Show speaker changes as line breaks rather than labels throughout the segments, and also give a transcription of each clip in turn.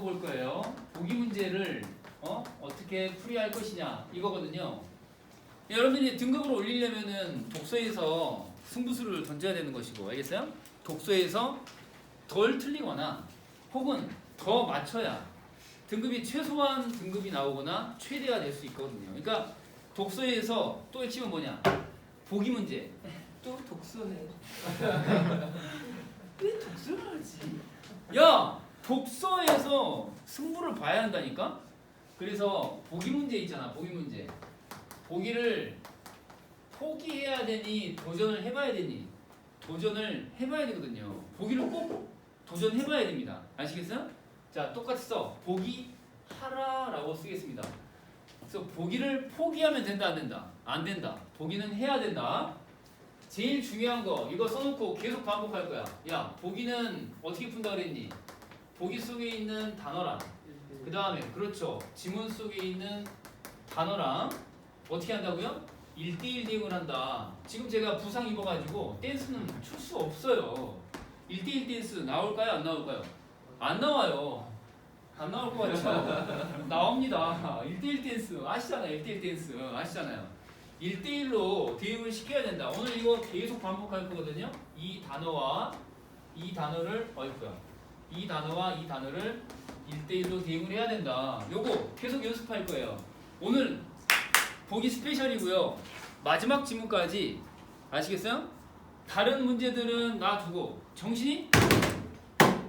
볼 거예요. 보기 문제를 어? 어떻게 풀이할 것이냐 이거거든요. 여러분들이 등급을 올리려면은 독서에서 승부수를 던져야 되는 것이고 알겠어요? 독서에서 덜 틀리거나 혹은 더 맞춰야 등급이 최소한 등급이 나오거나 최대가 될 수 있거든요. 그러니까 독서에서 또 핵심은 뭐냐? 보기 문제. 또 독서해. 왜 독서를 하지? 야 독서에서 승부를 봐야 한다니까. 그래서 보기 문제 있잖아. 보기 문제. 보기를 포기해야 되니 도전을 해봐야 되니 도전을 해봐야 되거든요. 보기를 꼭 도전해봐야 됩니다. 아시겠어요? 자 똑같이 써. 보기 하라라고 쓰겠습니다. 그래서 보기를 포기하면 된다 안 된다? 안 된다. 보기는 해야 된다. 제일 중요한 거 이거 써놓고 계속 반복할 거야. 야 보기는 어떻게 푼다 그랬니? 보기 속에 있는 단어랑 그 다음에 그렇죠 지문 속에 있는 단어랑 어떻게 한다고요? 1대1 대응을 한다. 지금 제가 부상 입어가지고 댄스는 출 수 없어요. 1대1 댄스 나올까요? 안 나올까요? 안 나와요. 안 나올 것 같죠? 나옵니다. 1대1 댄스 아시잖아요. 1대1 댄스 아시잖아요. 1대1로 대응을 시켜야 된다. 오늘 이거 계속 반복할 거거든요. 이 단어와 이 단어를 어이구야. 이 단어와 이 단어를 1대1로 대응을 해야 된다. 요거 계속 연습할 거예요. 오늘 보기 스페셜이고요. 마지막 지문까지 아시겠어요? 다른 문제들은 놔두고 정신이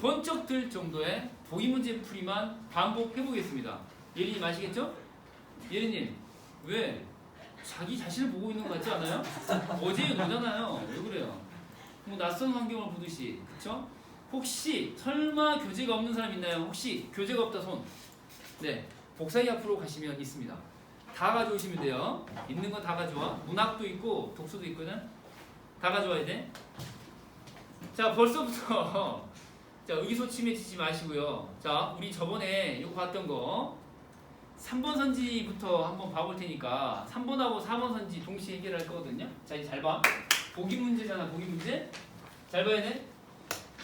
번쩍 들 정도의 보기 문제 풀이만 반복해 보겠습니다. 예린님 아시겠죠? 예린님 왜 자기 자신을 보고 있는 것 같지 않아요? 어제 노잖아요. 왜 그래요? 뭐 낯선 환경을 보듯이 그쵸? 혹시 설마 교재가 없는 사람 있나요? 혹시 교재가 없다 손. 네, 복사기 앞으로 가시면 있습니다. 다 가져오시면 돼요. 있는 거다 가져와. 문학도 있고 독서도 있거든. 다 가져와야 돼. 자, 벌써부터 자 의기소침해지지 마시고요. 자, 우리 저번에 이거 봤던 거 3번 선지부터 한번 봐볼 테니까 3번하고 4번 선지 동시에 해결할 거거든요. 자, 이제 잘 봐. 보기 문제잖아, 보기 문제. 잘 봐야 돼.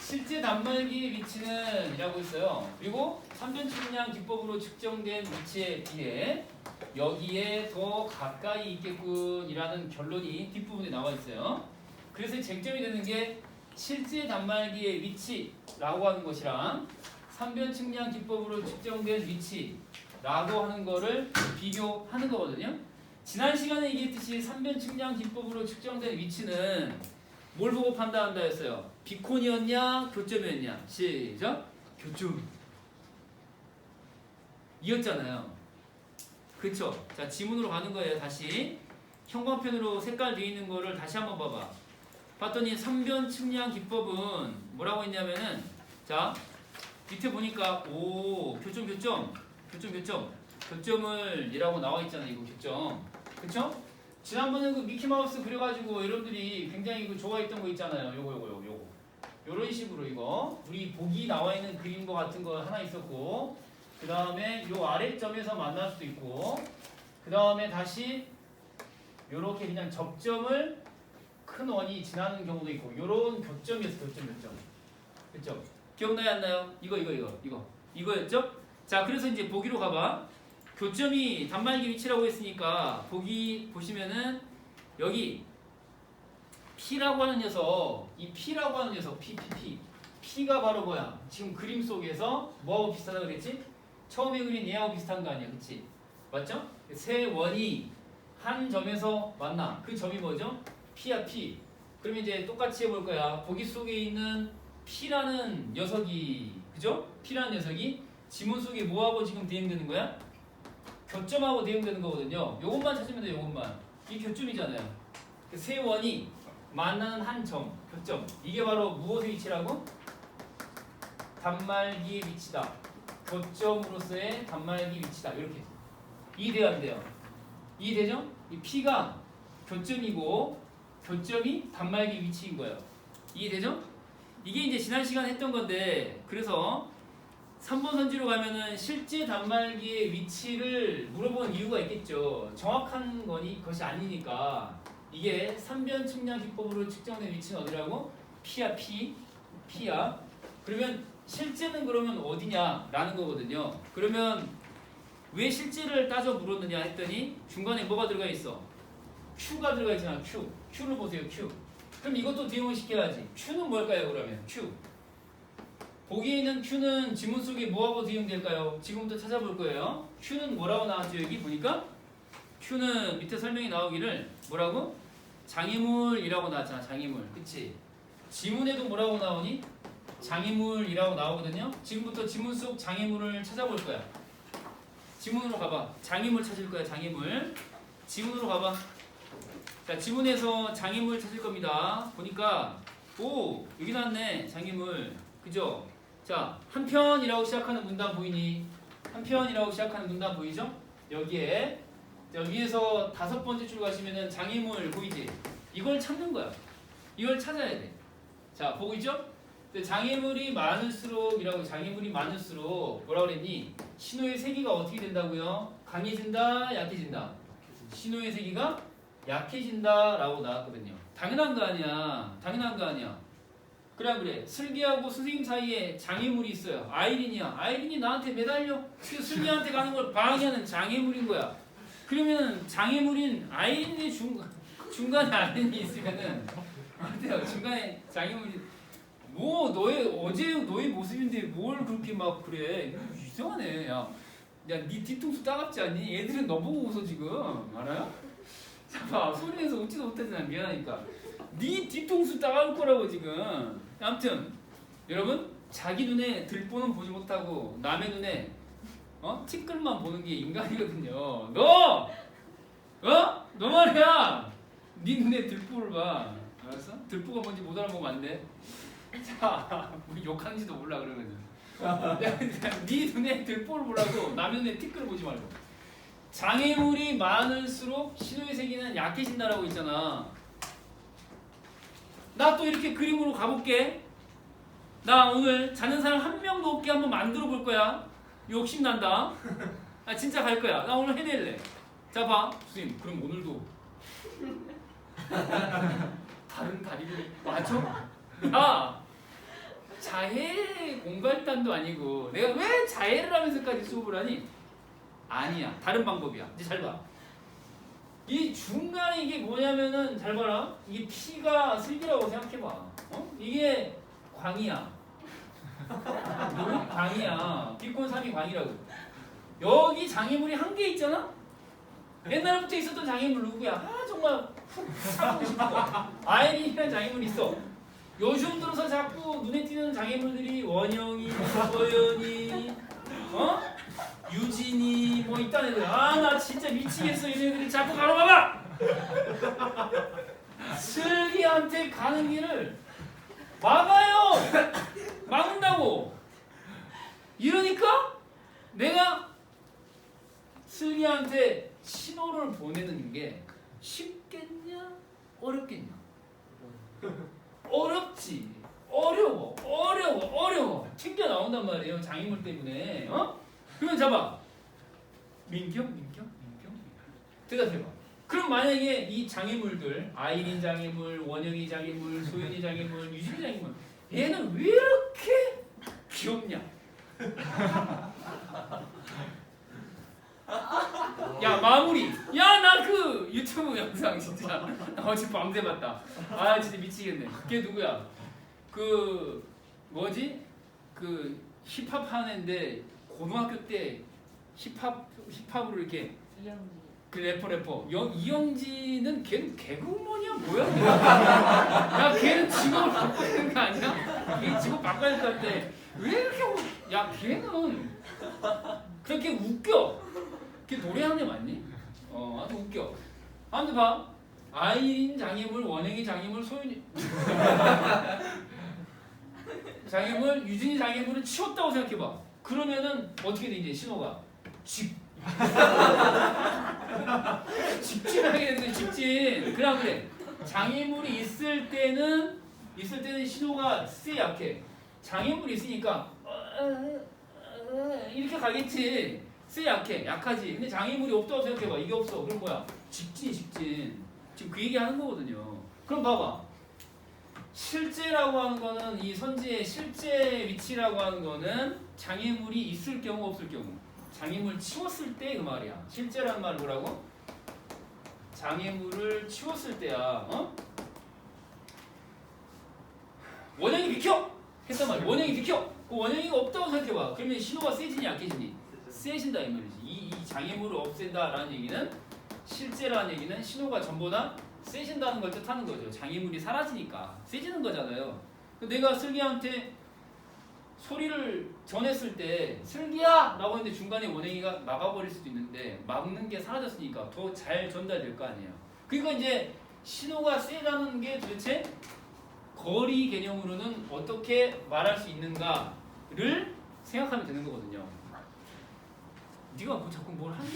실제 단말기의 위치는 이라고 있어요. 그리고 3변 측량 기법으로 측정된 위치에 비해 여기에 더 가까이 있겠군이라는 결론이 뒷부분에 나와 있어요. 그래서 쟁점이 되는 게 실제 단말기의 위치라고 하는 것이랑 3변 측량 기법으로 측정된 위치라고 하는 거를 비교하는 거거든요. 지난 시간에 얘기했듯이 3변 측량 기법으로 측정된 위치는 뭘 보고 판단한다 했어요? 비콘이었냐 교점이었냐. 시작. 교점. 이었잖아요. 그쵸. 자 지문으로 가는 거예요 다시. 형광펜으로 색깔 되어 있는 거를 다시 한번 봐봐. 봤더니 3변 측량 기법은 뭐라고 했냐면은 자 밑에 보니까 오 교점 교점. 교점 교점. 교점을 이라고 나와 있잖아요 이거 교점. 그쵸? 지난번에 그 미키마우스 그려가지고 여러분들이 굉장히 그 좋아했던 거 있잖아요. 요거 요거 요거 요런 식으로 이거 우리 보기 나와 있는 그림 거 같은 거 하나 있었고 그 다음에 요 아래점에서 만날 수도 있고 그 다음에 다시 요렇게 그냥 접점을 큰 원이 지나는 경우도 있고 요런 교점이었어 교점 교점 그죠 기억나요 안 나요? 이거 이거 이거 이거 이거였죠? 자 그래서 이제 보기로 가봐 교점이 단말기 위치라고 했으니까 보기 보시면은 여기 P라고 하는 녀석 이 P라고 하는 녀석 P P P P가 바로 뭐야 지금 그림 속에서 뭐하고 비슷하다 그랬지? 처음에 그린 얘하고 비슷한 거 아니야 그치? 맞죠? 세 원이 한 점에서 만나 그 점이 뭐죠? P야 P 그러면 이제 똑같이 해볼 거야 보기 속에 있는 P라는 녀석이 그죠? P라는 녀석이 지문 속에 뭐하고 지금 대응되는 거야? 교점하고 대응되는 거거든요. 요것만 찾으면 돼요. 요것만. 이 교점이잖아요. 그 세 원이 만나는 한 점, 교점. 이게 바로 무엇의 위치라고? 단말기의 위치다. 교점으로서의 단말기 위치다. 이렇게. 이해돼요, 안 돼요? 이해되죠? 이 P가 교점이고 교점이 단말기 위치인 거예요. 이해되죠? 이게 이제 지난 시간에 했던 건데 그래서 3번 선지로 가면은 실제 단말기의 위치를 물어보는 이유가 있겠죠. 정확한 것이 아니니까 이게 3변 측량 기법으로 측정된 위치는 어디라고? P야 P, P야. 그러면 실제는 그러면 어디냐라는 거거든요. 그러면 왜 실제를 따져 물었느냐 했더니 중간에 뭐가 들어가 있어? Q가 들어가 있잖아. Q. Q를 보세요. Q. 그럼 이것도 뒤용을 시켜야지. Q는 뭘까요? 그러면 Q. 보기에 있는 Q는 지문 속에 뭐하고 뒤용될까요? 지금부터 찾아볼 거예요. Q는 뭐라고 나왔죠? 여기 보니까 Q는 밑에 설명이 나오기를 뭐라고? 장애물이라고 나왔잖아. 장애물. 그치? 지문에도 뭐라고 나오니? 장애물이라고 나오거든요. 지금부터 지문 속 장애물을 찾아볼 거야. 지문으로 가봐. 장애물 찾을 거야. 장애물. 지문으로 가봐. 자, 지문에서 장애물 찾을 겁니다. 보니까 오 여기 나왔네. 장애물. 그죠? 자, 한편이라고 시작하는 문단 보이니? 한편이라고 시작하는 문단 보이죠? 여기에 자, 위에서 다섯 번째 줄 가시면은 장애물 보이지? 이걸 찾는 거야. 이걸 찾아야 돼. 자, 보이죠? 근데 장애물이 많을수록이라고 장애물이 많을수록 뭐라 그랬니? 신호의 세기가 어떻게 된다고요? 강해진다, 약해진다. 신호의 세기가 약해진다라고 나왔거든요. 당연한 거 아니야. 당연한 거 아니야. 그래 안 그래? 슬기하고 선생님 사이에 장애물이 있어요. 아이린이야. 아이린이 나한테 매달려. 그 슬기한테 가는 걸 방해하는 장애물인 거야. 그러면 장애물인 아이린의 중 중간에 아이린이 있으면은 어때요? 중간에 장애물이 뭐 너의 어제 너의 모습인데 뭘 그렇게 막 그래? 이상하네. 야, 야네 뒤통수 따갑지 않니? 애들은 너 보고 웃어 지금 알아요? 잠깐 소리 내서 웃지도 못하잖아 미안하니까. 네 뒤통수 따가울 거라고 지금. 아무튼 여러분 자기 눈에 들보는 보지 못하고 남의 눈에 어 티끌만 보는 게 인간이거든요. 너 어? 너 말이야. 네 눈에 들보를 봐. 알았어? 들보가 뭔지 못 알아보면 안 돼. 자, 우리 욕하는지도 몰라 그러면은. 네 눈에 들보를 보라고 남의 눈에 티끌을 보지 말고. 장애물이 많을수록 신호의 세계는 약해진다라고 있잖아. 나 또 이렇게 그림으로 가볼게. 나 오늘 자는 사람 한 명도 없게 한번 만들어 볼 거야. 욕심 난다. 아 진짜 갈 거야. 나 오늘 해낼래. 자 봐, 선생님. 그럼 오늘도 다른 다리를 맞춰? 야, 자해 공갈단도 아니고 내가 왜 자해를 하면서까지 수업을 하니? 아니야. 다른 방법이야. 이제 잘 봐. 이 중간에 이게 뭐냐면은 잘 봐라. 이게 피가 슬기라고 생각해봐. 어? 이게 광이야. 여기 광이야. 비콘 3이 광이라고. 여기 장애물이 한 개 있잖아? 옛날부터 있었던 장애물 누구야? 아 정말 훅 싶어. 아이린이라는 장애물이 있어. 요즘 들어서 자꾸 눈에 띄는 장애물들이 원영이, 서연이, 어? 유진이 뭐 있다는 애들. 아 나 진짜 미치겠어 얘네들이 자꾸 가로막아. 슬기한테 가는 길을 막아요. 막는다고. 이러니까 내가 슬기한테 신호를 보내는 게 쉽겠냐 어렵겠냐? 어렵지. 어려워. 어려워. 어려워. 튕겨 나온단 말이에요. 장애물 때문에. 어? 그러면 잡아. 민경, 민경, 민경. 대답해봐. 그럼 만약에 이 장애물들, 아이린 장애물, 원영이 장애물, 소연이 장애물, 유진이 장애물, 얘는 왜 이렇게 귀엽냐? 야 마무리. 야 나 그 유튜브 영상 진짜 나 어제 밤새 봤다. 아 진짜 미치겠네. 걔 누구야? 그 뭐지? 그 힙합 하는데 고등학교 때 힙합 힙합으로 이렇게 그 래퍼 래퍼 영, 이영지는 걔는 개그우먼이야 뭐야? 야 걔는 직업을 바꿔야 되는 거 아니야? 걔 직업 바꿔야 될것 같아. 왜 이렇게 웃- 야 걔는 그렇게 웃겨. 걔 노래하는 애 맞니? 어 아주 웃겨. 아무튼 봐. 아이린 장애물, 원영이 장애물, 소윤이 장애물, 유진이 장애물은 치웠다고 생각해봐. 그러면은 어떻게 돼 이제 신호가 직 직진하게 거야, 직진. 그래 그래. 장애물이 있을 때는 있을 때는 신호가 세 약해. 장애물이 있으니까 어, 어, 어, 이렇게 가겠지. 세 약해, 약하지. 근데 장애물이 없다고 생각해봐. 이게 없어. 그럼 뭐야? 직진이 직진. 지금 그 얘기 하는 거거든요. 그럼 봐봐. 실제라고 하는 거는 이 선지의 실제 위치라고 하는 거는 장애물이 있을 경우 없을 경우 장애물 치웠을 때 그 말이야. 실제라는 말은 뭐라고? 장애물을 치웠을 때야. 어? 원형이 비켜! 했단 말이야. 원형이 비켜! 그 원형이가 없다고 생각해봐. 그러면 신호가 세지니 약해지니? 세진다 이 말이지. 이, 이 장애물을 없앤다라는 얘기는 실제라는 얘기는 신호가 전보다 세진다는 걸 뜻하는 거죠. 장애물이 사라지니까 세지는 거잖아요. 내가 슬기한테 소리를 전했을 때 슬기야 라고 했는데 중간에 원행이가 막아버릴 수도 있는데 막는 게 사라졌으니까 더 잘 전달될 거 아니에요. 그러니까 이제 신호가 세다는 게 도대체 거리 개념으로는 어떻게 말할 수 있는가를 생각하면 되는 거거든요. 네가 뭐 자꾸 뭘 하니?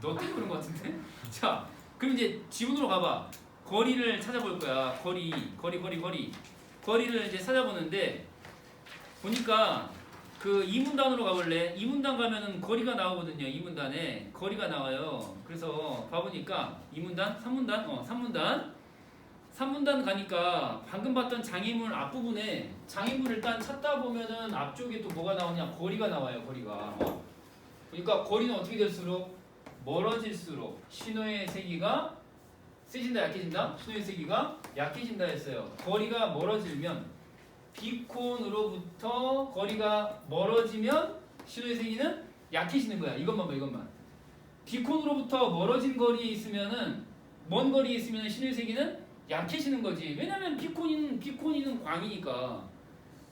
너 때문에 그런 거 같은데? 자, 그럼 이제 지문으로 가봐. 거리를 찾아볼 거야. 거리, 거리, 거리, 거리. 거리를 이제 찾아보는데 보니까 그 이문단으로 가볼래? 이문단 가면은 거리가 나오거든요. 이문단에 거리가 나와요. 그래서 봐보니까 이문단, 삼문단, 어, 삼문단, 삼문단 가니까 방금 봤던 장애물 앞부분에 장애물 일단 찾다 보면은 앞쪽에 또 뭐가 나오냐? 거리가 나와요. 거리가. 어? 그러니까 거리는 어떻게 될수록 멀어질수록 신호의 세기가 세진다 약해진다? 신호의 세기가 약해진다 했어요. 거리가 멀어지면 비콘으로부터 거리가 멀어지면 신호의 세기는 약해지는 거야. 이것만 봐, 이것만. 비콘으로부터 멀어진 거리에 있으면은 먼 거리에 있으면 신호의 세기는 약해지는 거지. 왜냐면 비콘이는 비콘이는 광이니까.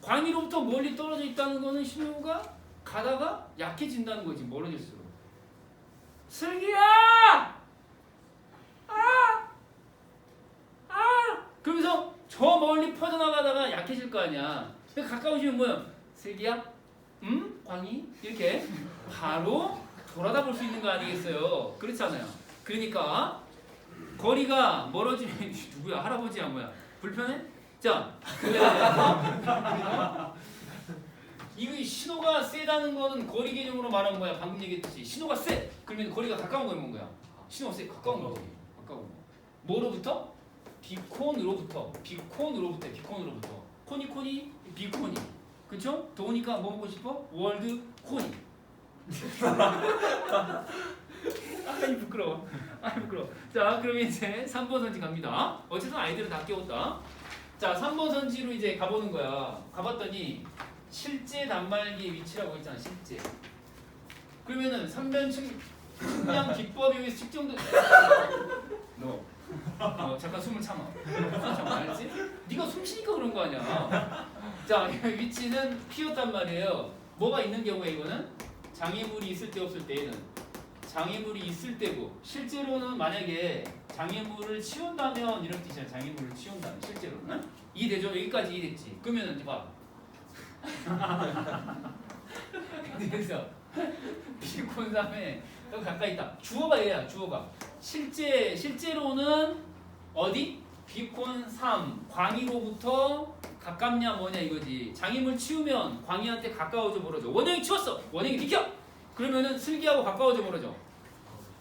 광이로부터 멀리 떨어져 있다는 거는 신호가 가다가 약해진다는 거지. 멀어질수록. 슬기야! 아! 아! 그러면서 저 멀리 퍼져나가다가 약해질 거 아니야. 근데 가까우시면 뭐야? 슬기야? 음? 광희? 이렇게 바로 돌아다 볼 수 있는 거 아니겠어요? 그렇잖아요. 그러니까 거리가 멀어지면 누구야? 할아버지야 뭐야? 불편해? 자, 이거 신호가 세다는 거는 거리 개념으로 말하는 거야. 방금 얘기했듯이 신호가 세. 그러면 거리가 가까운 뭔 거야? 신호가 세 가까운 거지. 가까운 거. 뭐로부터? 비콘으로부터. 비콘으로부터. 비콘으로부터. 코니 코니 비코니. 그쵸? 더우니까 뭐 먹고 싶어? 월드 코니. 아이 부끄러워. 아이 부끄러워. 자 그러면 이제 3번 선지 갑니다. 어쨌든 아이들은 다 깨웠다. 자 3번 선지로 이제 가보는 거야. 가봤더니 실제 단말기의 위치라고 했잖아. 실제. 그러면은 삼변층 측량 기법에 의해서 측정된 너 어, 잠깐 숨을 참아. 숨 참아. 알지? 네가 숨 쉬니까 그런 거 아니야. 자, 이 위치는 피었단 말이에요. 뭐가 있는 경우에 이거는 장애물이 있을 때 없을 때에는 장애물이 있을 때고 실제로는 만약에 장애물을 치운다면 이런 뜻이야. 장애물을 치운다면 실제로는 이해되죠? 여기까지 이해됐지? 그러면은 이제 봐. 그래서 비콘삼에 더 가까이 있다. 주어가 얘야. 주어가 실제 실제로는 어디? 비콘 3 광희로부터 가깝냐 뭐냐 이거지. 장애물 치우면 광희한테 가까워져 버려져. 원형이 치웠어. 원형이 비켜. 그러면은 슬기하고 가까워져 버려져.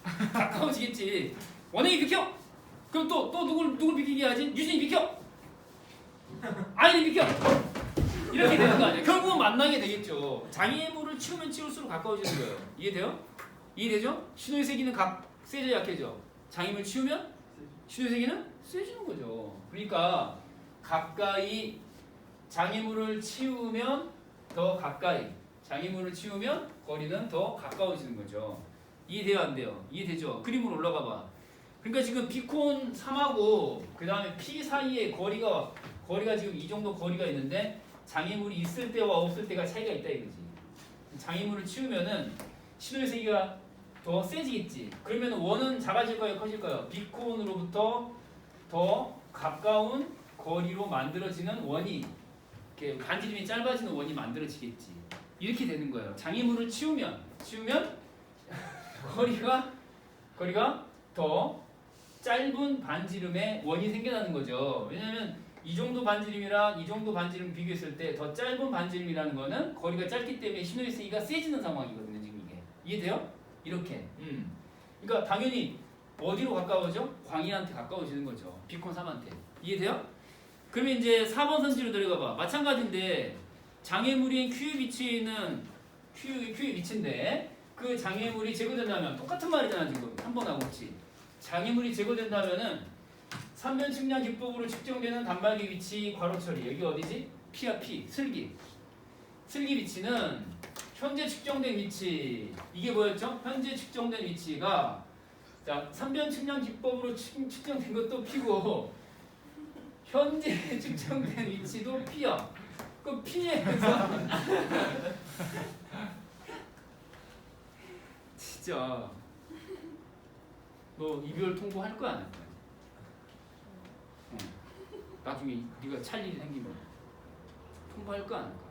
가까워지겠지. 원형이 비켜. 그럼 또 또 누굴 누굴 비키게 하지? 유진이 비켜. 아이는 비켜. 이렇게 되는 거 아니야? 결국은 만나게 되겠죠. 장애물을 치우면 치울수록 가까워지는 거예요. 이해돼요? 이해되죠? 신호의 세기는 각 세져 약해져. 장애물 치우면 신호의 세기는 세지는 거죠. 그러니까 가까이 장애물을 치우면 더 가까이 장애물을 치우면 거리는 더 가까워지는 거죠. 이해돼요 안 돼요? 이해되죠? 그림으로 올라가 봐. 그러니까 지금 비콘 3하고 그 다음에 P 사이에 거리가 거리가 지금 이 정도 거리가 있는데 장애물이 있을 때와 없을 때가 차이가 있다 이거지. 장애물을 치우면은 신호의 세기가 더 세지겠지. 그러면 원은 작아질까요, 커질까요? 비콘으로부터 더 가까운 거리로 만들어지는 원이 이렇게 반지름이 짧아지는 원이 만들어지겠지. 이렇게 되는 거예요. 장애물을 치우면 치우면 거리가 거리가 더 짧은 반지름의 원이 생겨나는 거죠. 왜냐하면 이 정도 반지름이랑 이 정도 반지름 비교했을 때 더 짧은 반지름이라는 거는 거리가 짧기 때문에 신호의 세기가 세지는 상황이거든요. 지금 이게 이해돼요? 이렇게. 음. 그러니까 당연히 어디로 가까워져? 광희한테 가까워지는 거죠. 비콘 3한테. 이해돼요? 그러면 이제 4번 선지로 들어가 봐. 마찬가지인데 장애물인 Q의 위치에 있는 Q, Q의 위치인데 그 장애물이 제거된다면 똑같은 말이잖아 지금 한 번 하고 있지. 장애물이 제거된다면은 삼변 측량 기법으로 측정되는 단말기 위치 괄호 처리 여기 어디지? P야 P 슬기 슬기 위치는 현재 측정된 위치 이게 뭐였죠? 현재 측정된 위치가 자 삼변 측량 기법으로 측, 측정된 것도 P고 현재 측정된 위치도 P야 그 P에서 진짜 너 이별 통보할 거야 안 할 거야? 응. 나중에 네가 찰 일이 생기면 통보할 거야 안 할 거야?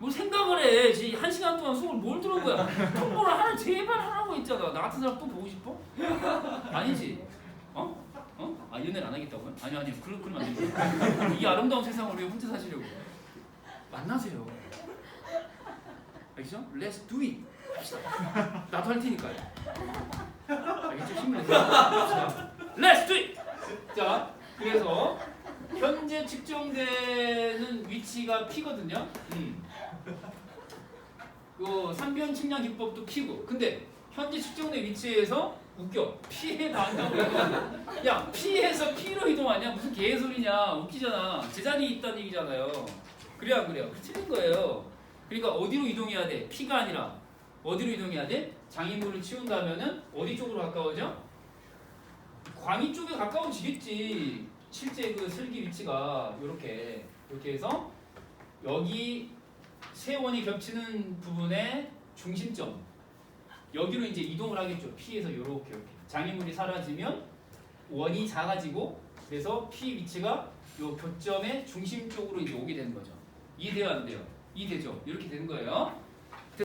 뭐 생각을 해. 지금 한 시간 동안 수업을 뭘 들은 거야? 통보를 하라 제발 하라고 했잖아. 나 같은 사람 또 보고 싶어? 아니지? 어? 어? 아 연애를 안 하겠다고요? 아니 아니 그러, 그러면 안 됩니다. 이 아름다운 세상을 왜 혼자 사시려고? 만나세요. 알겠죠? Let's do it. 나도 할 테니까요. 알겠죠? 힘을 내세요. 합시다. Let's do it. 자, 그래서 현재 측정되는 위치가 P거든요. 음. 그 삼변 측량 기법도 P고. 근데 현재 측정된 위치에서 웃겨. 나온다고 이러면 야, P에서 P로 이동하냐? 무슨 개소리냐? 웃기잖아. 제자리에 있다는 얘기잖아요. 그래 안 그래요? 그 틀린 거예요. 그러니까 어디로 이동해야 돼? P가 아니라 어디로 이동해야 돼? 장애물을 치운다면은 어디 쪽으로 가까워져? 광희 쪽에 가까워지겠지. 실제 그 슬기 위치가 이렇게 이렇게 해서 여기 세 원이 겹치는 부분의 중심점 여기로 이제 이동을 하겠죠. P에서 이렇게 이렇게 장애물이 사라지면 원이 작아지고 그래서 P 위치가 요 교점의 중심 쪽으로 이제 오게 되는 거죠. 이해돼요 안 돼요? 이해되죠? 이렇게 되는 거예요.